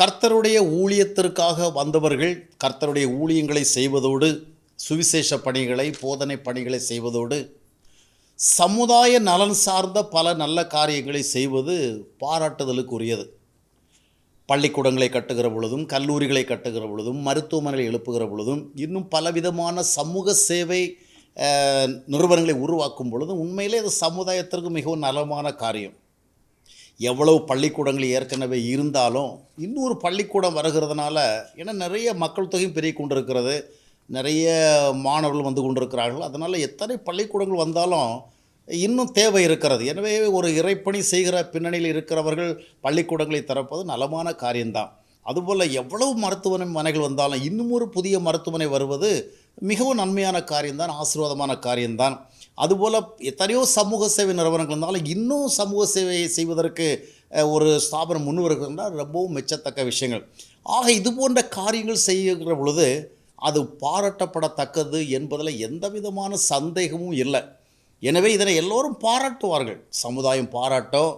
கர்த்தருடைய ஊழியத்திற்காக வந்தவர்கள் கர்த்தருடைய ஊழியங்களை செய்வதோடு சுவிசேஷ பணிகளை போதனை பணிகளை செய்வதோடு சமுதாய நலன் சார்ந்த பல நல்ல காரியங்களை செய்வது பாராட்டுதலுக்குரியது. பள்ளிக்கூடங்களை கட்டுகிற பொழுதும் கல்லூரிகளை கட்டுகிற பொழுதும் மருத்துவமனைகளை எழுப்புகிற பொழுதும் இன்னும் பலவிதமான சமூக சேவை நிறுவனங்களை உருவாக்கும் பொழுதும் உண்மையிலே அது சமுதாயத்திற்கு மிகவும் நலமான காரியம். எவ்வளவு பள்ளிக்கூடங்கள் ஏற்கனவே இருந்தாலும் இன்னொரு பள்ளிக்கூடம் வருகிறதுனால ஏன்னா நிறைய மக்கள் தொகையும் பெருகி கொண்டிருக்கிறது. நிறைய மாணவர்கள் வந்து கொண்டிருக்கிறார்கள். அதனால் எத்தனை பள்ளிக்கூடங்கள் வந்தாலும் இன்னும் தேவை இருக்கிறது. எனவே ஒரு இறைப்பணி செய்கிற பின்னணியில் இருக்கிறவர்கள் பள்ளிக்கூடங்களை திறப்பது நலமான காரியம்தான். அதுபோல் எவ்வளவு மருத்துவமனைகள் வந்தாலும் இன்னும் ஒரு புதிய மருத்துவமனை வருவது மிகவும் நன்மையான காரியம்தான் ஆசீர்வாதமான காரியம்தான். அதுபோல் எத்தனையோ சமூக சேவை நிறுவனங்கள் இருந்தாலும் இன்னும் சமூக சேவையை செய்வதற்கு ஒரு ஸ்தாபனம் முன்வருகின்றால் ரொம்பவும் மெச்சத்தக்க விஷயங்கள். ஆக இது போன்ற காரியங்கள் செய்கிற பொழுது அது பாராட்டப்படத்தக்கது என்பதில் எந்த விதமான சந்தேகமும் இல்லை. எனவே இதனை எல்லோரும் பாராட்டுவார்கள். சமுதாயம் பாராட்டும்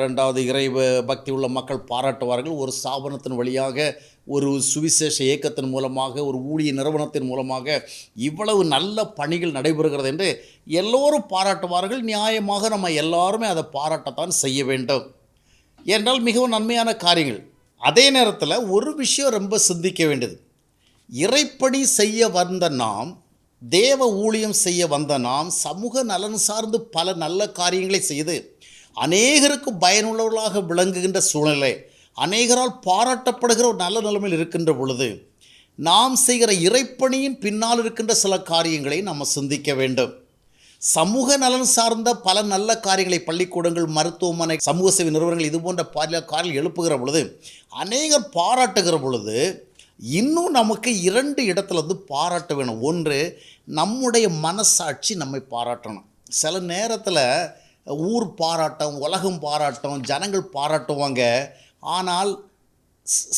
ரெண்டாவது இறை பக்தி உள்ள மக்கள் பாராட்டுவார்கள். ஒரு ஸ்தாபனத்தின் வழியாக ஒரு சுவிசேஷ இயக்கத்தின் மூலமாக ஒரு ஊழிய நிறுவனத்தின் மூலமாக இவ்வளவு நல்ல பணிகள் நடைபெறுகிறது என்று எல்லோரும் பாராட்டுவார்கள். நியாயமாக நம்ம எல்லாருமே அதை பாராட்டத்தான் செய்ய வேண்டும். என்றால் மிகவும் நன்மையான காரியங்கள். அதே நேரத்தில் ஒரு விஷயம் ரொம்ப சிந்திக்க வேண்டியது. இறைப்படி செய்ய வந்த நாம் தேவ ஊழியம் செய்ய வந்த நாம் சமூக நலன் சார்ந்து பல நல்ல காரியங்களை செய்து அநேகருக்கு பயனுள்ளவர்களாக விளங்குகின்ற சூழ்நிலை அநேகரால் பாராட்டப்படுகிற ஒரு நல்ல நிலைமையில் இருக்கின்ற பொழுது நாம் செய்கிற இறைப்பணியின் பின்னால் இருக்கின்ற சில காரியங்களை நம்ம சிந்திக்க வேண்டும். சமூக நலன் சார்ந்த பல நல்ல காரியங்களை பள்ளிக்கூடங்கள் மருத்துவமனை சமூக சேவை நிறுவனங்கள் இது போன்ற பல காரியங்கள் எழுப்புகிற பொழுது அநேகர் பாராட்டுகிற பொழுது இன்னும் நமக்கு இரண்டு இடத்துல வந்து பாராட்ட வேணும். ஒன்று நம்முடைய மனசாட்சி நம்மை பாராட்டணும். சில நேரத்தில் ஊர் பாராட்டம் உலகம் பாராட்டும் ஜனங்கள் பாராட்டுவாங்க. ஆனால்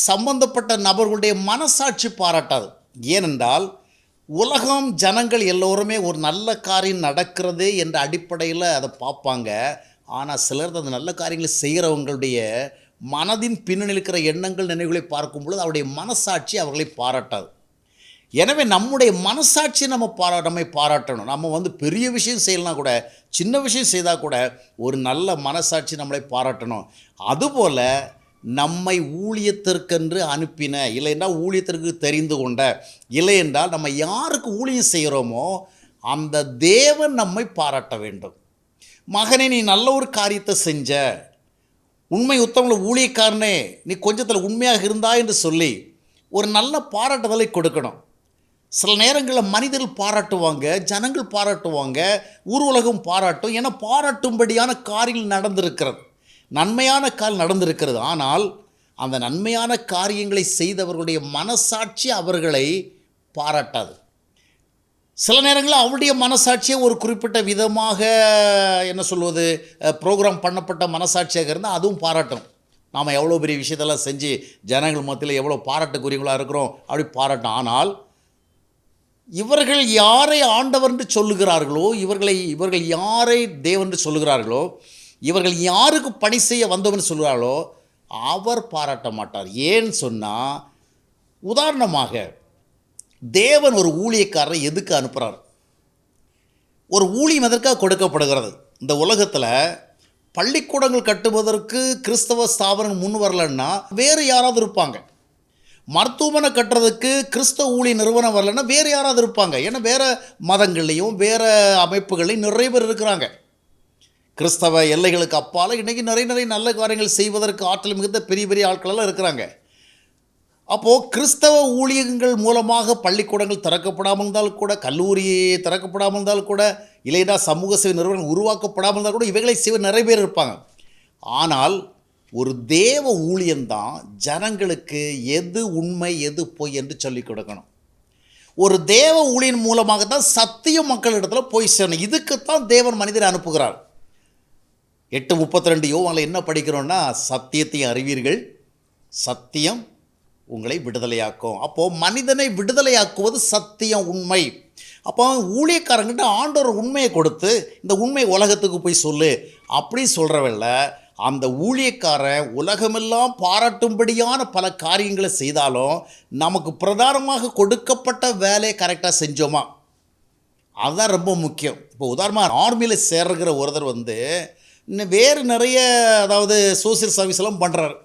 சம்பந்தப்பட்ட நபர்களுடைய மனசாட்சி பாராட்டாது. ஏனென்றால் உலகம் ஜனங்கள் எல்லோருமே ஒரு நல்ல காரியம் நடக்கிறது என்ற அடிப்படையில் அதை பார்ப்பாங்க. ஆனால் சிலர் அந்த நல்ல காரியங்களை செய்கிறவங்களுடைய மனதின் பின்னணியில் இருக்கிற எண்ணங்கள் நினைவுகளை பார்க்கும் பொழுது அவருடைய மனசாட்சி அவர்களை பாராட்டாது. எனவே நம்முடைய மனசாட்சி நம்ம பாரா நம்மை பாராட்டணும். நம்ம வந்து பெரிய விஷயம் செய்யலாம் கூட சின்ன விஷயம் செய்தால் கூட ஒரு நல்ல மனசாட்சி நம்மளை பாராட்டணும். அதுபோல் நம்மை ஊழியத்திற்கென்று அனுப்பின இல்லை என்றால் ஊழியத்திற்கு தெரிந்து கொண்ட இல்லை என்றால் நம்ம யாருக்கு ஊழியம் செய்கிறோமோ அந்த தேவன் நம்மை பாராட்ட வேண்டும். மகனே நீ நல்ல ஒரு காரியத்தை செஞ்ச. உண்மை உத்தமங்கள ஊழியக்காரனே நீ கொஞ்சத்தில் உண்மையாக இருந்தா என்று சொல்லி ஒரு நல்ல பாராட்டுதலை கொடுக்கணும். சில நேரங்களில் மனிதர்கள் பாராட்டுவாங்க ஜனங்கள் பாராட்டுவாங்க ஊர் உலகம் பாராட்டும். ஏன்னா பாராட்டும்படியான காரியங்கள் நடந்திருக்கிறது. நன்மையான கால் நடந்திருக்கிறது. ஆனால் அந்த நன்மையான காரியங்களை செய்தவர்களுடைய மனசாட்சி அவர்களை பாராட்டாது. சில நேரங்களில் அவருடைய மனசாட்சியை ஒரு குறிப்பிட்ட விதமாக என்ன சொல்வது ப்ரோக்ராம் பண்ணப்பட்ட மனசாட்சியாக இருந்தால் அதுவும் பாராட்டும் நாம் எவ்வளோ பெரிய விஷயத்தெல்லாம் செஞ்சு ஜனங்கள் மத்தியில் எவ்வளோ பாராட்டுக்குரியவங்களாக இருக்கிறோம் அப்படி பாராட்டும் ஆனால் இவர்கள் யாரை ஆண்டவர் என்று சொல்லுகிறார்களோ இவர்களை இவர்கள் யாரை தேவன் என்று சொல்லுகிறார்களோ இவர்கள் யாருக்கு பணி செய்ய வந்தவன் சொல்கிறார்களோ அவர் பாராட்ட மாட்டார். ஏன்னு சொன்னால் உதாரணமாக தேவன் ஒரு ஊழியக்காரரை எதுக்கு அனுப்புகிறார் ஒரு ஊழியம் எதற்காக கொடுக்கப்படுகிறது? இந்த உலகத்தில் பள்ளிக்கூடங்கள் கட்டுவதற்கு கிறிஸ்தவ ஸ்தாபனம் முன் வரலன்னா வேறு யாராவது இருப்பாங்க. மருத்துவமனை கட்டுறதுக்கு கிறிஸ்தவ ஊழி நிறுவனம் வரலன்னா வேறு யாராவது இருப்பாங்க. ஏன்னா வேறு மதங்கள்லேயும் வேறு அமைப்புகள்லையும் நிறைய பேர் இருக்கிறாங்க. கிறிஸ்தவ எல்லைகளுக்கு அப்பால் இன்றைக்கி நிறைய நிறைய நல்ல காரியங்கள் செய்வதற்கு ஆற்றல் மிகுந்த பெரிய பெரிய ஆட்களெல்லாம் இருக்கிறாங்க. அப்போது கிறிஸ்தவ ஊழியங்கள் மூலமாக பள்ளிக்கூடங்கள் திறக்கப்படாமல் இருந்தால் கூட கல்லூரி திறக்கப்படாமல் இருந்தால் கூட இல்லைனா சமூக சேவை நிறுவனங்கள் உருவாக்கப்படாமல் இருந்தால் கூட இவைகளை செய்வ நிறைய பேர் இருப்பாங்க. ஆனால் ஒரு தேவ ஊழியம்தான் ஜனங்களுக்கு எது உண்மை எது பொய் என்று சொல்லிக் கொடுக்கணும். ஒரு தேவ ஊழியன் மூலமாக தான் சத்தியம் மக்களிடத்தில் போய் சேரணும். இதுக்குத்தான் தேவன் மனிதரை அனுப்புகிறார். எட்டு முப்பத்தி ரெண்டு யோவானில் என்ன படிக்கிறோன்னா சத்தியத்தையும் அறிவீர்கள் சத்தியம் உங்களை விடுதலையாக்கும். அப்போது மனிதனை விடுதலையாக்குவது சத்தியம் உண்மை. அப்போ ஊழியக்காரங்கிட்ட ஆண்டவர் உண்மையை கொடுத்து இந்த உண்மை உலகத்துக்கு போய் சொல்லு. அப்படி சொல்கிறவல்ல அந்த ஊழியக்காரன் உலகமெல்லாம் பாராட்டும்படியான பல காரியங்களை செய்தாலும் நமக்கு பிரதானமாக கொடுக்கப்பட்ட வேலையை கரெக்டாக செஞ்சோமா? அதுதான் ரொம்ப முக்கியம். இப்போ உதாரணமாக ஆர்மியில் சேர்கிற ஒருத்தர் வந்து வேறு நிறைய அதாவது சோசியல் சர்வீஸ் எல்லாம் பண்ணுறாரு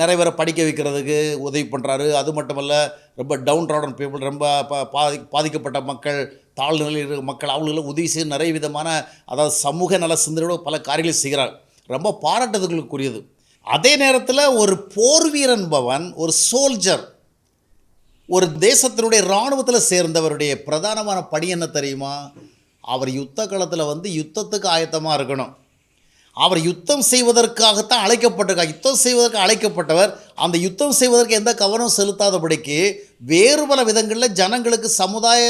நிறைய பேரை படிக்க வைக்கிறதுக்கு உதவி பண்ணுறாரு அது மட்டுமல்ல ரொம்ப டவுன் ராடன் பீப்புள் ரொம்ப பா பாதி பாதிக்கப்பட்ட மக்கள் தாழ்நிலையில் இருக்கிற மக்கள் அவங்களுக்கு உதவி செய்ய நிறைய விதமான அதாவது சமூக நல சிந்தனையோட பல காரியங்களை செய்கிறார். ரொம்ப பாராட்டுதல்களுக்குரியது. அதே நேரத்தில் ஒரு போர் வீரன்பவன் ஒரு சோல்ஜர் ஒரு தேசத்தினுடைய இராணுவத்தில் சேர்ந்தவருடைய பிரதானமான பணி என்ன தெரியுமா? அவர் யுத்த காலத்தில் வந்து யுத்தத்துக்கு ஆயத்தமாக இருக்கணும். அவர் யுத்தம் செய்வதற்காகத்தான் அழைக்கப்பட்டிருக்கார் யுத்தம் செய்வதற்கு அழைக்கப்பட்டவர் அந்த யுத்தம் செய்வதற்கு எந்த கவனம் செலுத்தாதபடிக்கு வேறு பல விதங்களில் ஜனங்களுக்கு சமுதாய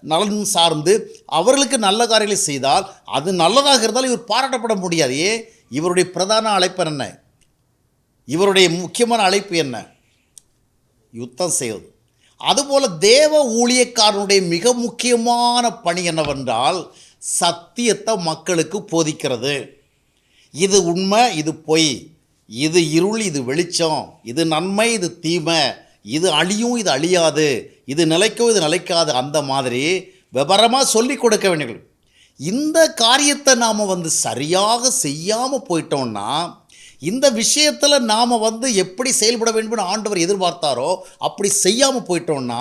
நலன் சார்ந்து அவர்களுக்கு நல்ல காரியங்களை செய்தால் அது நல்லதாக இருந்தாலும் இவர் பாராட்டப்பட முடியாது. ஏன்? இவருடைய பிரதான அழைப்பு என்ன? இவருடைய முக்கியமான அழைப்பு என்ன? யுத்தம் செய்வது. அதுபோல் தேவ ஊழியக்காரனுடைய மிக முக்கியமான பணி என்னவென்றால் சத்தியத்தை மக்களுக்கு போதிக்கிறது. இது உண்மை இது பொய். இது இருள் இது வெளிச்சம். இது நன்மை இது தீமை. இது அழியும் இது அழியாது. இது நிலைக்கும் இது நிலைக்காது. அந்த மாதிரி விவரமாக சொல்லி கொடுக்க வேண்டியது. இந்த காரியத்தை நாம் வந்து சரியாக செய்யாமல் போயிட்டோம்னா இந்த விஷயத்தில் நாம் வந்து எப்படி செயல்பட வேண்டும்னு ஆண்டவர் எதிர்பார்த்தாரோ அப்படி செய்யாமல் போயிட்டோம்னா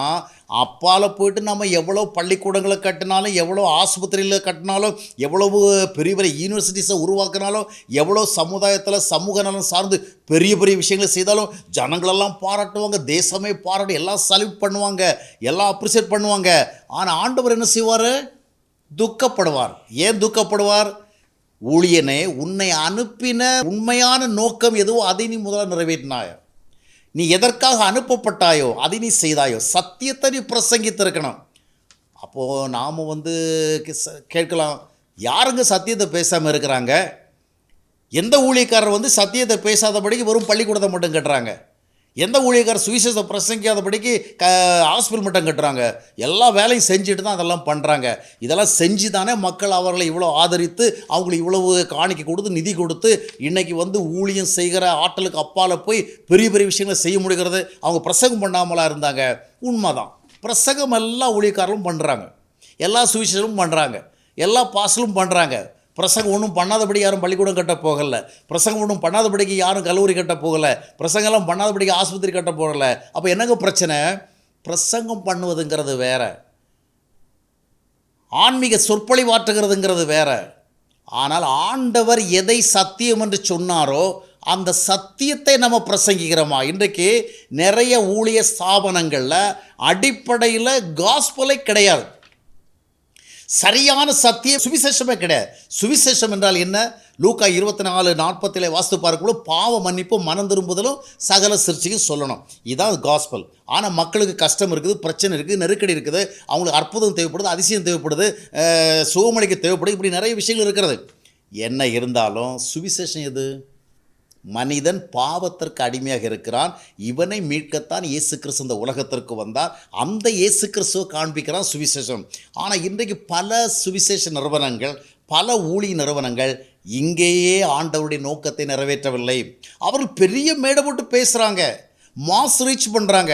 அப்பால் போயிட்டு நம்ம எவ்வளோ பள்ளிக்கூடங்களை கட்டினாலும் எவ்வளோ ஆஸ்பத்திரியில் கட்டினாலும் எவ்வளவு பெரிய பெரிய யூனிவர்சிட்டிஸை உருவாக்கினாலும் எவ்வளோ சமுதாயத்தில் சமூக நலன் சார்ந்து பெரிய பெரிய விஷயங்களை செய்தாலும் ஜனங்களெல்லாம் பாராட்டுவாங்க தேசமே பாராட்டு எல்லாம் சல்யூட் பண்ணுவாங்க எல்லாம் அப்ரிசியேட் பண்ணுவாங்க. ஆனால் ஆண்டவர் என்ன செய்வார்? துக்கப்படுவார். ஏன் துக்கப்படுவார்? ஊழியனே உன்னை அனுப்பின உண்மையான நோக்கம் எதுவோ அதை நீ முதல்ல நிறைவேற்றினாய். நீ எதற்காக அனுப்பப்பட்டாயோ அதை நீ செய்தாயோ சத்தியத்தை நீ பிரசங்கித்திருக்கணும். அப்போது நாம் வந்து கேட்கலாம் யாருங்க சத்தியத்தை பேசாமல் இருக்கிறாங்க? எந்த ஊழியக்காரர் வந்து சத்தியத்தை பேசாதபடிக்கு வெறும் பள்ளிக்கூடத்தை மட்டும் கட்டுறாங்க? எந்த ஊழியக்காரர் சுவிசேஷத்தை பிரசங்கிக்காதபடிக்கு க ஹாஸ்பிட்டல் மட்டும் கட்டுறாங்க. எல்லா வேலையும் செஞ்சுட்டு தான் அதெல்லாம் பண்ணுறாங்க இதெல்லாம் செஞ்சு தானே மக்கள் அவர்களை இவ்வளோ ஆதரித்து அவங்களுக்கு இவ்வளவு காணிக்க கொடுத்து நிதி கொடுத்து இன்றைக்கி வந்து ஊழியம் செய்கிற ஆற்றலுக்கு அப்பால் போய் பெரிய பெரிய விஷயங்களை செய்ய முடிகிறது. அவங்க பிரசங்கம் பண்ணாமலாம் இருந்தாங்க. உண்மைதான். பிரசங்கம் எல்லா ஊழியக்காரர்களும் பண்ணுறாங்க எல்லா சுவிசேஷமும் பண்ணுறாங்க எல்லா பாசலும் பண்ணுறாங்க பிரசங்கம் ஒன்றும் பண்ணாதபடி யாரும் பள்ளிக்கூடம் கட்ட போகலை. பிரசங்கம் ஒன்றும் பண்ணாதபடிக்கு யாரும் கல்லூரி கட்ட போகலை. பிரசங்கெல்லாம் பண்ணாதபடிக்கு ஆஸ்பத்திரி கட்ட போகலை. அப்போ என்னங்க பிரச்சனை? பிரசங்கம் பண்ணுவதுங்கிறது வேற. ஆன்மீக சொற்பொழிவாற்றுகிறதுங்கிறது வேற. ஆனால் ஆண்டவர் எதை சத்தியம் என்று சொன்னாரோ அந்த சத்தியத்தை நம்ம பிரசங்கிக்கிறோமா? இன்றைக்கு நிறைய ஊழிய ஸ்தாபனங்களில் அடிப்படையில் காஸ்பலே கிடையாது. சரியான சத்தியம் சுவிசேஷமே கிடையாது. சுவிசேஷம் என்றால் என்ன? லூக்கா இருபத்தி நாலு நாற்பத்திலே வாஸ்து பார்க்கும்போது பாவ மன்னிப்பும் மனம் திரும்புதலும் சகல சிற்சிக்கும் சொல்லணும். இதுதான் காஸ்பல் ஆனால் மக்களுக்கு கஷ்டம் இருக்குது பிரச்சனை இருக்குது நெருக்கடி இருக்குது. அவங்களுக்கு அற்புதம் தேவைப்படுது அதிசயம் தேவைப்படுது சுகமளிக்க தேவைப்படுது இப்படி நிறைய விஷயங்கள் இருக்கிறது. என்ன இருந்தாலும் சுவிசேஷம் எது? மனிதன் பாவத்திற்கு அடிமையாக இருக்கிறான். இவனை மீட்கத்தான் இயேசு கிறிஸ்து இந்த உலகத்திற்கு வந்தார். அந்த இயேசு கிறிஸ்துவை காண்பிக்கிறான் சுவிசேஷம். ஆனால் இன்றைக்கு பல சுவிசேஷ நிறுவனங்கள் பல ஊழி நிறுவனங்கள் இங்கேயே ஆண்டவருடைய நோக்கத்தை நிறைவேற்றவில்லை. அவர்கள் பெரிய மேடை போட்டு பேசுகிறாங்க மாஸ் ரீச் பண்ணுறாங்க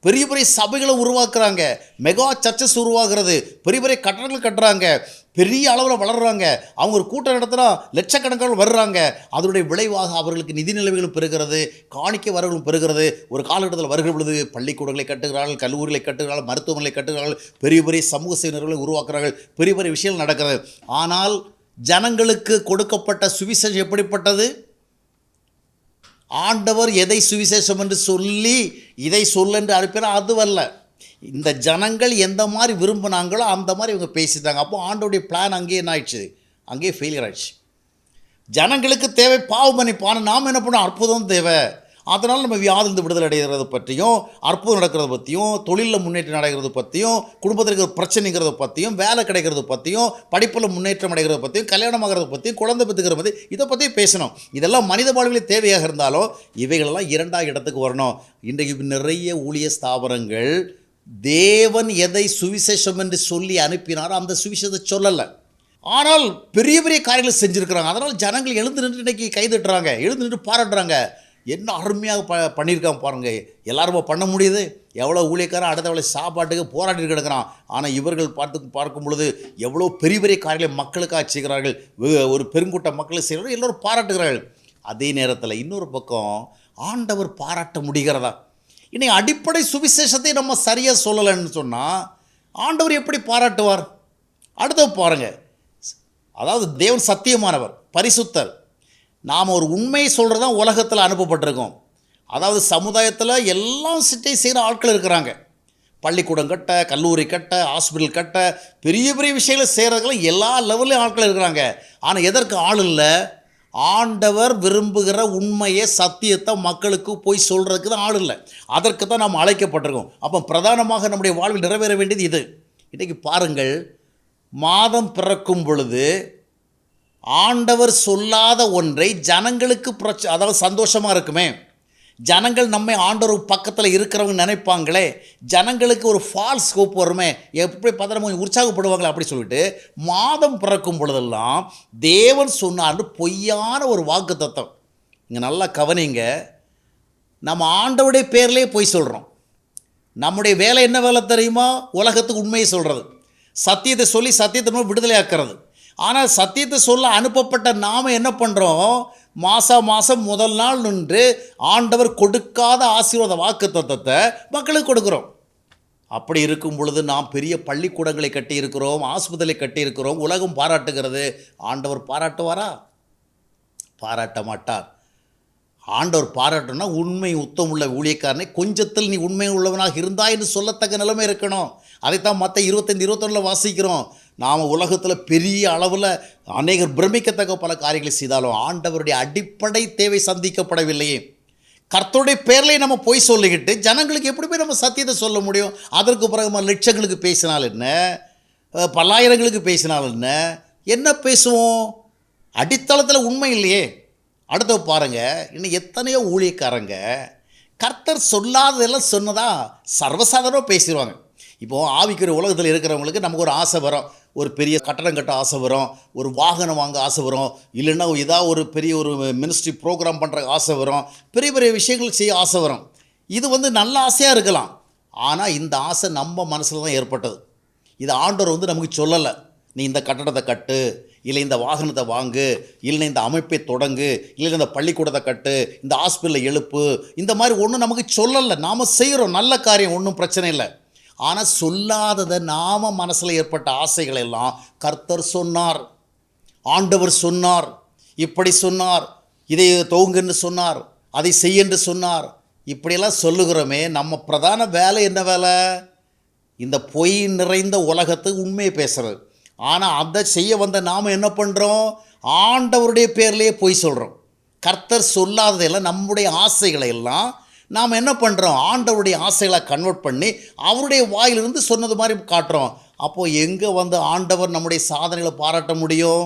பெரிய பெரிய சபைகளை உருவாக்குறாங்க. மெகா சர்ச்சஸ் உருவாகிறது. பெரிய பெரிய கட்டடங்கள் கட்டுறாங்க. பெரிய அளவில் வளர்கிறாங்க அவங்க ஒரு கூட்டம் நடத்தினா லட்சக்கணக்கான வர்றாங்க. அதனுடைய விளைவாக அவர்களுக்கு நிதி நிலைமைகளும் பெறுகிறது காணிக்க வரவுகளும் பெறுகிறது ஒரு காலகட்டத்தில் வருகிற பொழுது பள்ளிக்கூடங்களை கட்டுகிறார்கள் கல்லூரிகளை கட்டுகிறார்கள் மருத்துவமனை கட்டுகிறார்கள். பெரிய பெரிய சமூக சேவை உருவாக்குறார்கள் பெரிய பெரிய விஷயங்கள் நடக்கிறது. ஆனால் ஜனங்களுக்கு கொடுக்கப்பட்ட சுவிசேஷம் எப்படிப்பட்டது? ஆண்டவர் எதை சுவிசேஷம் என்று சொல்லி இதை சொல்லென்று என்று அதுவல்ல. இந்த ஜனங்கள் எந்த மாதிரி விரும்பினாங்களோ அந்த மாதிரி இவங்க பேசிட்டாங்க. அப்போ ஆண்டோடைய பிளான் அங்கேயே என்ன ஆயிடுச்சு? அங்கேயே ஃபெயிலியர் ஆயிடுச்சு. ஜனங்களுக்கு தேவை பாவ மன்னிப்பு. நாம் என்ன பண்ணோம்? அற்புதம் தேவை. அதனால் நம்ம வியாதிலிருந்து விடுதலை அடைகிறத பற்றியும் அற்புதம் நடக்கிறத பற்றியும் தொழிலில் முன்னேற்றம் அடைகிறது பற்றியும் குடும்பத்தில் இருக்கிற பிரச்சனைங்கிறத பற்றியும் வேலை கிடைக்கிறத பற்றியும் படிப்பில் முன்னேற்றம் அடைகிறத பற்றியும் கல்யாணம் ஆகிறத பற்றியும் குழந்தை பெற்றுக்கிற பற்றி இதை பற்றி பேசணும். இதெல்லாம் மனித வாழ்வில் தேவையாக இருந்தாலும் இவைகளெல்லாம் இரண்டாம் இடத்துக்கு வரணும். இன்றைக்கு நிறைய ஊழிய ஸ்தாபனங்கள் தேவன் எதை சுவிசேஷம் என்று சொல்லி அனுப்பினாரோ அந்த சுவிசேஷத்தை சொல்லலை. ஆனால் பெரிய பெரிய காரியங்களை செஞ்சுருக்கிறாங்க. அதனால் ஜனங்கள் எழுந்து நின்று இன்னைக்கு கைதட்டுறாங்க எழுந்து நின்று பாராட்டுறாங்க. என்ன அருமையாக ப பண்ணியிருக்காங்க பாருங்கள் எல்லாருமே பண்ண முடியுது? எவ்வளோ ஊழியக்காரன் அடுத்த வேலை சாப்பாட்டுக்கு போராடி கிடக்கிறான். ஆனால் இவர்கள் பார்த்து பார்க்கும் பொழுது எவ்வளோ பெரிய பெரிய காரியங்களை மக்களுக்காக செய்கிறார்கள். ஒரு பெருங்கூட்ட மக்களை செய்கிறார்கள். எல்லோரும் பாராட்டுகிறார்கள். அதே நேரத்தில் இன்னொரு பக்கம் ஆண்டவர் பாராட்ட முடிகிறதா? இனி அடிப்படை சுவிசேஷத்தை நம்ம சரியாக சொல்லலைன்னு சொன்னால் ஆண்டவர் எப்படி பாராட்டுவார்? அடுத்த பாருங்க. அதாவது தேவன் சத்தியமானவர் பரிசுத்தர். நாம் ஒரு உண்மையை சொல்கிறது தான் உலகத்தில் அனுப்பப்பட்டிருக்கோம். அதாவது சமுதாயத்தில் எல்லாம் சிட்டை செய்கிற ஆட்கள் இருக்கிறாங்க. பள்ளிக்கூடம் கட்ட கல்லூரி கட்ட ஹாஸ்பிட்டல் கட்ட பெரிய பெரிய விஷயங்களை செய்கிறதுக்கெல்லாம் எல்லா லெவல்லையும் ஆட்கள் இருக்கிறாங்க. ஆனால் எதற்கு ஆள் இல்லை? ஆண்டவர் விரும்புகிற உண்மையை சத்தியத்தை மக்களுக்கு போய் சொல்கிறதுக்கு தான் ஆள் இல்லை. அதற்கு தான் நாம் அழைக்கப்பட்டிருக்கோம். அப்போ பிரதானமாக நம்முடைய வாழ்வில் நிறைவேற வேண்டியது இது. இன்றைக்கி பாருங்கள் மாதம் பிறக்கும் பொழுது ஆண்டவர் சொல்லாத ஒன்றை ஜனங்களுக்கு பிரச்ச அதாவது சந்தோஷமாக இருக்குமே. ஜனங்கள் நம்மை ஆண்டவர் பக்கத்தில் இருக்கிறவங்க நினைப்பாங்களே ஜனங்களுக்கு ஒரு ஃபால்ஸ் ஹோப் வருமே எப்படி பார்த்தா கொஞ்சம் உற்சாகப்படுவாங்களே அப்படி சொல்லிட்டு மாதம் பிறக்கும் பொழுதெல்லாம் தேவன் சொன்னார்னு பொய்யான ஒரு வாக்கு தத்துவம் இங்கே நல்லா கவனிங்க நம்ம ஆண்டவுடைய பேர்லேயே பொய் சொல்கிறோம் நம்முடைய வேலை என்ன வேலை தெரியுமா? உலகத்துக்கு உண்மையை சொல்கிறது சத்தியத்தை சொல்லி சத்தியத்தை நம்ம விடுதலையாக்குறது. ஆனால் சத்தியத்தை சொல்ல அனுப்பப்பட்ட நாம் என்ன பண்ணுறோம் மாதம் மாதம் முதல் நாள் நின்று ஆண்டவர் கொடுக்காத ஆசீர்வாத வாக்கு தத்தத்தை மக்களுக்கு கொடுக்குறோம். அப்படி இருக்கும் பொழுது நாம் பெரிய பள்ளிக்கூடங்களை கட்டியிருக்கிறோம் ஆஸ்பத்திரி கட்டியிருக்கிறோம் உலகம் பாராட்டுகிறது. ஆண்டவர் பாராட்டுவாரா? பாராட்ட மாட்டார். ஆண்டவர் பாராட்டணும்னா உண்மை உத்தமுள்ள ஊழியக்காரனை கொஞ்சத்தில் நீ உண்மை உள்ளவனாக இருந்தாய் என்று சொல்லத்தக்க நிலைமை இருக்கணும். அதைத்தான் மற்ற இருபத்தைந்து இருபத்தொன்னில் வாசிக்கிறோம். நாம் உலகத்தில் பெரிய அளவில் அநேகர் பிரமிக்கத்தக்க பல காரியங்களை செய்தாலும் ஆண்டவருடைய அடிப்படை தேவை சந்திக்கப்படவில்லையே. கர்த்தருடைய பேர்லேயே நம்ம போய் சொல்லிக்கிட்டு ஜனங்களுக்கு எப்படி போய் நம்ம சத்தியத்தை சொல்ல முடியும்? அதற்கு பிறகு நம்ம லட்சங்களுக்கு பேசினால் என்ன? பல்லாயிரங்களுக்கு பேசினால் என்ன? என்ன பேசுவோம்? அடித்தளத்தில் உண்மை இல்லையே. அடுத்த பாருங்கள் இன்னும் எத்தனையோ ஊழியக்காரங்க கர்த்தர் சொல்லாததெல்லாம் சொன்னதா சர்வசாதாரணமாக பேசிடுவாங்க. இப்போது ஆவிக்குரிய உலகத்தில் இருக்கிறவங்களுக்கு நமக்கு ஒரு ஆசை வரும். ஒரு பெரிய கட்டடம் கட்ட ஆசை வரும் ஒரு வாகனம் வாங்க ஆசை வரும் இல்லைன்னா ஏதாவது ஒரு பெரிய ஒரு மினிஸ்ட்ரி ப்ரோக்ராம் பண்ணுற ஆசை வரும் பெரிய பெரிய விஷயங்கள் செய்ய ஆசை வரும். இது வந்து நல்ல ஆசையாக இருக்கலாம். ஆனால் இந்த ஆசை நம்ம மனசில் தான் ஏற்பட்டது. இது ஆண்டவர் வந்து நமக்கு சொல்லலை. நீ இந்த கட்டடத்தை கட்டு இல்லை இந்த வாகனத்தை வாங்கு இல்லை இந்த அமைப்பை தொடங்கு இல்லை இந்த பள்ளிக்கூடத்தை கட்டு இந்த ஹாஸ்பிட்டலில் எழுப்பு இந்த மாதிரி ஒன்றும் நமக்கு சொல்லலை. நாம் செய்கிறோம் நல்ல காரியம் ஒன்றும் பிரச்சனை இல்லை. ஆனால் சொல்லாததை நாம மனசில் ஏற்பட்ட ஆசைகள் எல்லாம் கர்த்தர் சொன்னார். ஆண்டவர் சொன்னார். இப்படி சொன்னார். இதை துவங்குன்னு சொன்னார். அதை செய்யென்று சொன்னார். இப்படியெல்லாம் சொல்லுகிறோமே நம்ம பிரதான வேலை என்ன வேலை? இந்த பொய் நிறைந்த உலகத்துக்கு உண்மையை பேசுகிறது ஆனால் அதை செய்ய வந்த நாம் என்ன பண்ணுறோம் ஆண்டவருடைய பேர்லேயே பொய் சொல்கிறோம் கர்த்தர் சொல்லாததெல்லாம் நம்முடைய ஆசைகளை எல்லாம் நாம் என்ன பண்ணுறோம் ஆண்டவருடைய ஆசைகளை கன்வெர்ட் பண்ணி அவருடைய வாயிலிருந்து சொன்னது மாதிரி காட்டுறோம். அப்போது எங்கே வந்து ஆண்டவர் நம்முடைய சாதனைகளை பாராட்ட முடியும்?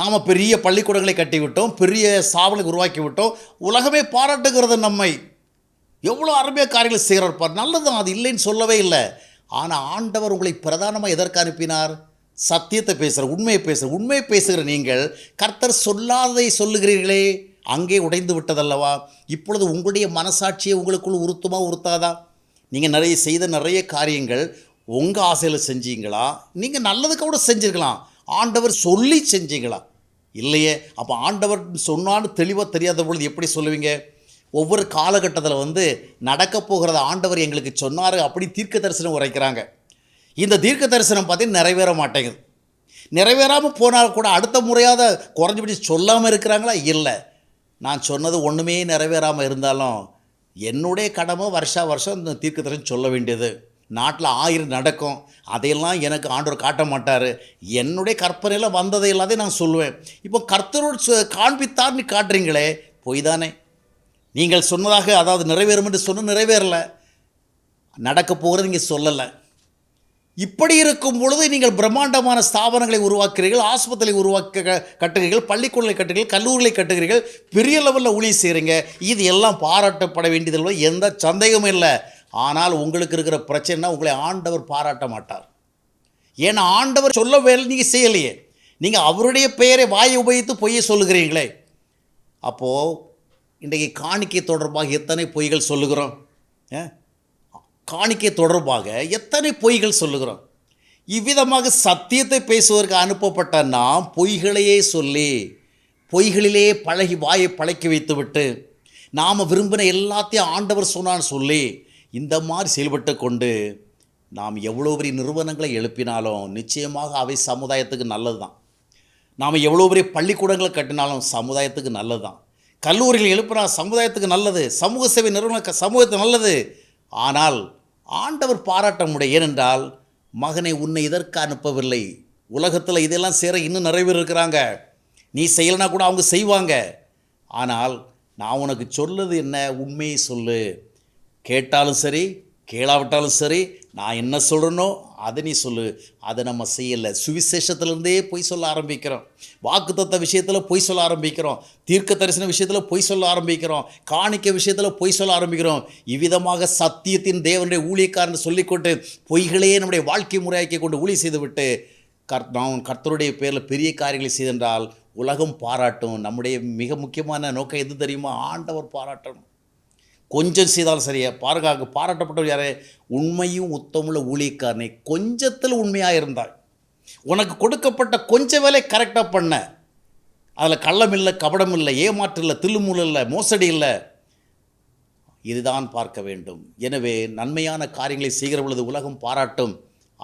நாம் பெரிய பள்ளிக்கூடங்களை கட்டிவிட்டோம் பெரிய சாவலை உருவாக்கி விட்டோம் உலகமே பாராட்டுகிறது நம்மை. எவ்வளோ அருமையாக காரியங்கள் செய்கிறார் பார். அது இல்லைன்னு சொல்லவே இல்லை. ஆனால் ஆண்டவர் உங்களை பிரதானமாக எதற்கு அனுப்பினார்? சத்தியத்தை பேசுகிற உண்மையை பேசுகிற உண்மையை பேசுகிற நீங்கள் கர்த்தர் சொல்லாததை சொல்லுகிறீர்களே. அங்கே உடைந்து விட்டதல்லவா? இப்பொழுது உங்களுடைய மனசாட்சியை உங்களுக்குள் உறுத்துமா உறுத்தாதா? நீங்கள் நிறைய செய்த நிறைய காரியங்கள் உங்கள் ஆசையில் செஞ்சீங்களா? நீங்கள் நல்லதுக்கு கூட செஞ்சுருக்கலாம். ஆண்டவர் சொல்லி செஞ்சீங்களா? இல்லையே. அப்போ ஆண்டவர் சொன்னான்னு தெளிவாக தெரியாத பொழுது எப்படி சொல்லுவீங்க? ஒவ்வொரு காலகட்டத்தில் வந்து நடக்க போகிறத ஆண்டவர் எங்களுக்கு சொன்னார் அப்படி தீர்க்க தரிசனம் உரைக்கிறாங்க. இந்த தீர்க்க தரிசனம் பார்த்தீங்கன்னா நிறைவேற மாட்டேங்குது. நிறைவேறாமல் போனால் கூட அடுத்த முறையாத குறைஞ்சபடி சொல்லாமல் இருக்கிறாங்களா? இல்லை. நான் சொன்னது ஒன்றுமே நிறைவேறாமல் இருந்தாலும் என்னுடைய கடமை வருஷா வருஷம் இந்த தீர்க்க தரிசனம் சொல்ல வேண்டியது. நாட்டில் ஆயிரம் நடக்கும். அதையெல்லாம் எனக்கு ஆண்டவர் காட்ட மாட்டார். என்னுடைய கற்பனையில் வந்ததை எல்லாத்தையும் நான் சொல்லுவேன். இப்போ கர்த்தரோடு காண்பித்தார்னு காட்டுறீங்களே பொய் தானே நீங்கள் சொன்னதாக அதாவது நிறைவேறும் என்று சொன்ன நிறைவேறல. நடக்க போகிறது இங்கே சொல்லலை. இப்படி இருக்கும் பொழுது நீங்கள் பிரம்மாண்டமான ஸ்தாபனங்களை உருவாக்குறீர்கள் ஆஸ்பத்திரி உருவாக்க கட்டுகிறீர்கள் பள்ளிக்கூடங்களை கட்டுகிறீர்கள் கல்லூரிகளை கட்டுகிறீர்கள் பெரிய லெவலில் ஊழியம் செய்கிறீங்க இது எல்லாம் பாராட்டப்பட வேண்டியதில் எந்த சந்தேகமும் இல்லை. ஆனால் உங்களுக்கு இருக்கிற பிரச்சனைனா உங்களை ஆண்டவர் பாராட்ட மாட்டார். ஏன்னா ஆண்டவர் சொல்ல வேலை நீங்கள் செய்யலையே. நீங்கள் அவருடைய பெயரை வாயை உபயோகித்து பொய்யை சொல்லுகிறீங்களே. அப்போது இன்றைக்கு காணிக்கை தொடர்பாக எத்தனை பொய்கள் சொல்லுகிறோம்? ஆ? காணிக்கை தொடர்பாக எத்தனை பொய்கள் சொல்லுகிறோம்? இவ்விதமாக சத்தியத்தை பேசுவதற்கு அனுப்பப்பட்ட நாம் பொய்களையே சொல்லி பொய்களிலே பழகி வாயை பழக்கி வைத்துவிட்டு நாம் விரும்பின எல்லாத்தையும் ஆண்டவர் சொன்னான்னு சொல்லி இந்த மாதிரி செயல்பட்டு கொண்டு நாம் எவ்வளோ பெரிய நிறுவனங்களை எழுப்பினாலும் நிச்சயமாக அவை சமுதாயத்துக்கு நல்லது தான் நாம் எவ்வளோ பெரிய பள்ளிக்கூடங்களை கட்டினாலும் சமுதாயத்துக்கு நல்லது தான் கல்லூரிகள் எழுப்பினா சமுதாயத்துக்கு நல்லது சமூக சேவை நிறுவனம் சமூகத்துக்கு நல்லது. ஆனால் ஆண்டவர் பாராட்ட முடியும் ஏனென்றால் மகனை உன்னை இதற்கு அனுப்பவில்லை. உலகத்தில் இதெல்லாம் சேர இன்னும் நிறைய பேர் இருக்கிறாங்க. நீ செய்யலைனா கூட அவங்க செய்வாங்க. ஆனால் நான் உனக்கு சொல்லுது என்ன? உண்மையை சொல்லு. கேட்டாலும் சரி கேளாவிட்டாலும் சரி நான் என்ன சொல்கிறேனோ அதை நீ சொல்லு. அதை நம்ம செய்யலை. சுவிசேஷத்திலேருந்தே பொய் சொல்ல ஆரம்பிக்கிறோம். வாக்குத்தத்த விஷயத்தில் பொய் சொல்ல ஆரம்பிக்கிறோம். தீர்க்க தரிசன விஷயத்தில் பொய் சொல்ல ஆரம்பிக்கிறோம். காணிக்க விஷயத்தில் பொய் சொல்ல ஆரம்பிக்கிறோம். இவ்விதமாக சத்தியத்தின் தேவனுடைய ஊழியக்காரன் சொல்லிக்கொண்டு பொய்களே நம்முடைய வாழ்க்கை முறையாக்கி கொண்டு ஊழி செய்துவிட்டு கர் நான் கர்த்தருடைய பேரில் பெரிய காரியங்களை செய்தென்றால் உலகம் பாராட்டும். நம்முடைய மிக முக்கியமான நோக்கம் எது தெரியுமா? ஆண்டவர் பாராட்டணும். கொஞ்சம் செய்தாலும் சரியா பாருங்க பாராட்டப்பட்டவர் யாரே? உண்மையும் உத்தமுள்ள ஊழியக்காரனை. கொஞ்சத்தில் உண்மையாக இருந்தாய் உனக்கு கொடுக்கப்பட்ட கொஞ்ச வேலை கரெக்டாக பண்ண. அதில் கள்ளம் இல்லை கபடம் இல்லை ஏமாற்று இல்லை தில்லுமுல் இல்லை மோசடி இல்லை. இதுதான் பார்க்க வேண்டும். எனவே நன்மையான காரியங்களை செய்கிற பொழுது உலகம் பாராட்டும்.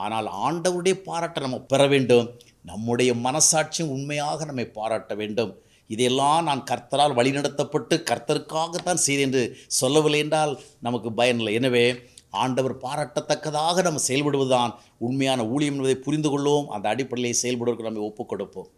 ஆனால் ஆண்டவருடைய பாராட்டை நம்ம பெற வேண்டும். நம்முடைய மனசாட்சியும் உண்மையாக நம்மை பாராட்ட வேண்டும். இதையெல்லாம் நான் கர்த்தரால் வழிநடத்தப்பட்டு கர்த்தருக்காகத்தான் செய்தேன் என்று சொல்லவில்லை என்றால் நமக்கு பயனில்லை எனவே ஆண்டவர் பாராட்டத்தக்கதாக நம்ம செயல்படுவதுதான் உண்மையான ஊழியம் என்பதை புரிந்து கொள்வோம். அந்த அடிப்படையில் செயல்படுவதற்கு நம்ம ஒப்புக் கொடுப்போம்